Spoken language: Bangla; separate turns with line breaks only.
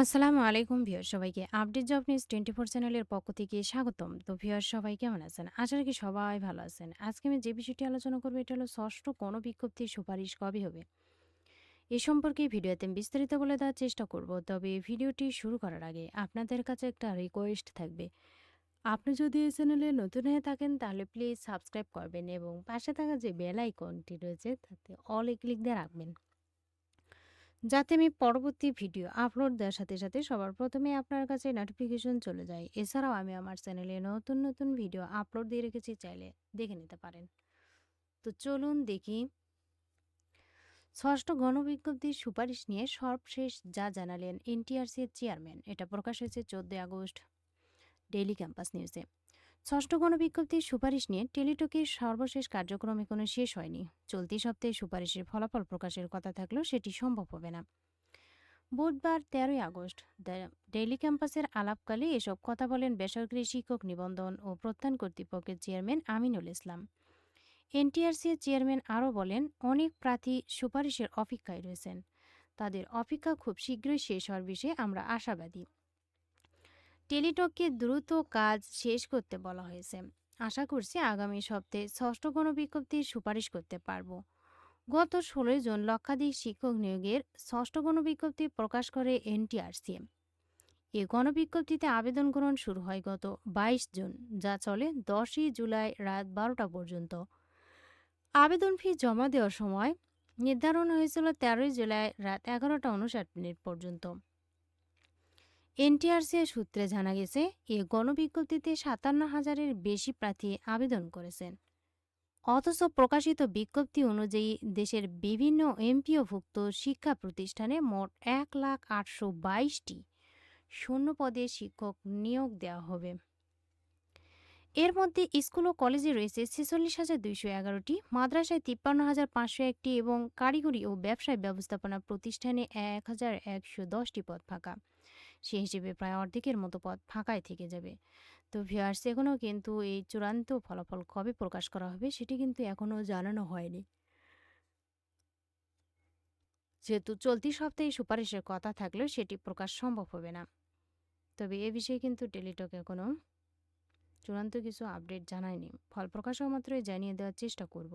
আসসালামু আলাইকুম ভিউয়ার সবাইকে। Update job news twenty four চ্যানেলের পক্ষ থেকে স্বাগতম। তো ভিউয়ার সবাই কেমন আছেন? আশা রাখি সবাই ভালো আছেন। আজকে আমি যে বিষয়টি আলোচনা করব, এটা হলো ষষ্ঠ গণবিজ্ঞপ্তির সুপারিশ কবে হবে? এ সম্পর্কে ভিডিওতে আমি বিস্তারিত বলে দেওয়ার চেষ্টা করব, তবে ভিডিওটি শুরু করার আগে আপনাদের কাছে একটা রিকোয়েস্ট থাকবে। আপনি যদি এই চ্যানেলে নতুন হয়ে থাকেন, তাহলে প্লিজ সাবস্ক্রাইব করবেন এবং পাশে থাকা যে বেল আইকনটি রয়েছে, তাতে অল ক্লিক দিয়ে রাখবেন। যাতে আমি পরবর্তী ভিডিও আপলোড দেওয়ার সাথে সাথে সবার প্রথমে আপনার কাছে নোটিফিকেশন চলে যায়। এছাড়াও আমি আমার চ্যানেলে নতুন নতুন ভিডিও আপলোড দিয়ে রেখেছি, চাইলে দেখে নিতে পারেন। তো চলুন দেখি। ষষ্ঠ গণবিজ্ঞপ্তির সুপারিশ নিয়ে সর্বশেষ যা জানালেন এনটিআরসি এর চেয়ারম্যান এটা প্রকাশ হয়েছে চোদ্দই আগস্ট ডেইলি ক্যাম্পাস নিউজে ষষ্ঠ গণবিজ্ঞপ্তির সুপারিশ নিয়ে টেলিটকের সর্বশেষ কার্যক্রম এখনও শেষ হয়নি। চলতি সপ্তাহে সুপারিশের ফলাফল প্রকাশের কথা থাকলেও সেটি সম্ভব হবে না। বুধবার তেরোই আগস্ট ডেইলি ক্যাম্পাসের আলাপকালে এসব কথা বলেন বেসরকারি শিক্ষক নিবন্ধন ও প্রত্যান কর্তৃপক্ষের চেয়ারম্যান আমিনুল ইসলাম। এনটিআরসি এর চেয়ারম্যান আরও বলেন, অনেক প্রার্থী সুপারিশের অপেক্ষায় রয়েছেন। তাদের অপেক্ষা খুব শীঘ্রই শেষ হওয়ার বিষয়ে আমরা আশাবাদী। টেলিটককে দ্রুত কাজ শেষ করতে বলা হয়েছে। আশা করছি আগামী সপ্তাহে ষষ্ঠ গণবিজ্ঞপ্তির সুপারিশ করতে পারব। গত ষোলোই জুন লক্ষাধিক শিক্ষক নিয়োগের ষষ্ঠ গণবিজ্ঞপ্তি প্রকাশ করে এনটিআরসি। এ গণবিজ্ঞপ্তিতে আবেদন গ্রহণ শুরু হয় গত বাইশ জুন, যা চলে দশই জুলাই রাত বারোটা পর্যন্ত। আবেদন ফি জমা দেওয়ার সময় নির্ধারণ হয়েছিল তেরোই জুলাই রাত এগারোটা উনষাট মিনিট পর্যন্ত। এনটিআরসি সূত্রে জানা গেছে, এ গণবিজ্ঞপ্তিতে সাতান্ন হাজারের বেশি প্রার্থী আবেদন করেছেন। অথচ প্রকাশিত বিজ্ঞপ্তি অনুযায়ী দেশের বিভিন্ন এমপিওভুক্ত শিক্ষা প্রতিষ্ঠানে মোট এক লাখ আটশো বাইশটি শূন্য পদে শিক্ষক নিয়োগ দেওয়া হবে। এর মধ্যে স্কুল ও কলেজে রয়েছে ছেচল্লিশ হাজার দুইশো এগারোটি, মাদ্রাসায় তিপ্পান্ন হাজার পাঁচশো একটি এবং কারিগরি ও ব্যবসায় ব্যবস্থাপনা প্রতিষ্ঠানে এক হাজার একশো দশটি পদ ফাঁকা। সেই হিসেবে প্রায় অর্ধেকের মতো পদ ফাঁকাই থেকে যাবে। তো ভিউয়ার্স এখনও কিন্তু এই চূড়ান্ত ফলাফল কবে প্রকাশ করা হবে সেটি কিন্তু এখনও জানানো হয়নি। যেহেতু চলতি সপ্তাহে সুপারিশের কথা থাকলেও সেটি প্রকাশ সম্ভব হবে না। তবে এ বিষয়ে কিন্তু টেলিটক এখনও চূড়ান্ত কিছু আপডেট জানায়নি। ফল প্রকাশ হওয়া মাত্রই জানিয়ে দেওয়ার চেষ্টা করব।